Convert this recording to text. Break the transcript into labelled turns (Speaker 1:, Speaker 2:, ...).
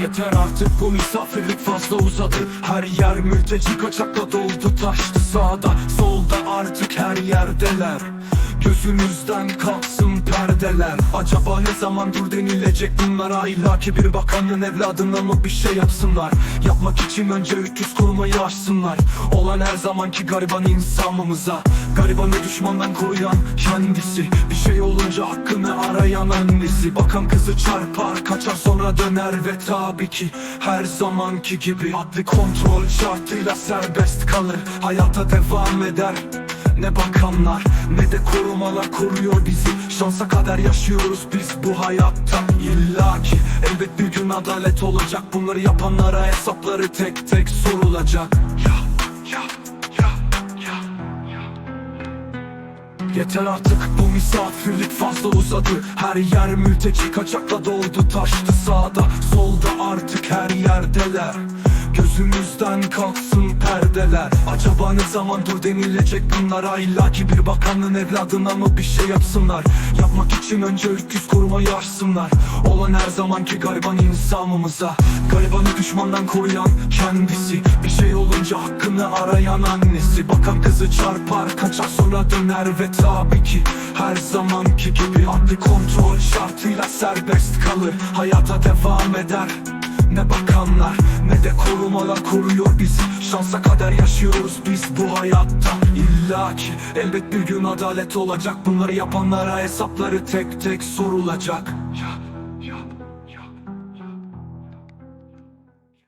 Speaker 1: Yeter artık bu misafirlik fazla uzadı. Her yer mülteci kaçakla doldu taştı Sağda. Solda artık her yerdeler. Gözümüzden kalksın perdeler. Acaba ne zaman dur denilecek bunlara İlla ki bir bakanın evladına mı bir şey yapsınlar? Yapmak için önce 300 korumayı aşsınlar. Olan her zamanki gariban insanımıza Garibanı düşmandan koruyan kendisi. Bir şey olunca hakkını arayan annesi. Bakan kızı çarpar kaçar sonra döner ve tabii ki Her zamanki gibi adli kontrol şartıyla serbest kalır. Hayata devam eder. Ne bakanlar ne de korumalar koruyor bizi. Şansa kadar yaşıyoruz biz bu hayatta. İlla ki elbet bir gün adalet olacak. Bunları yapanlara hesapları tek tek sorulacak. Ya ya Yeter artık bu misafirlik fazla uzadı. Her yer mülteci kaçakla doldu taştı Sağda. Solda artık her yerdeler. Gözümüzden kalksın perdeler. Acaba ne zaman dur denilecek bunlara? İlla ki bir bakanın evladına mı bir şey yapsınlar? Yapmak için önce 300 korumayı aşsınlar Olan her zamanki gariban insanımıza. Garibanı düşmandan koruyan kendisi olunca hakkını arayan annesi. Bakan kızı çarpar kaçar sonra döner ve tabii ki Her zamanki gibi adli kontrol şartıyla serbest kalır. Hayata devam eder. Ne bakanlar ne de korumalar koruyor bizi. Şansa kadar yaşıyoruz biz bu hayatta. İlla ki elbet bir gün adalet olacak. Bunları yapanlara hesapları tek tek sorulacak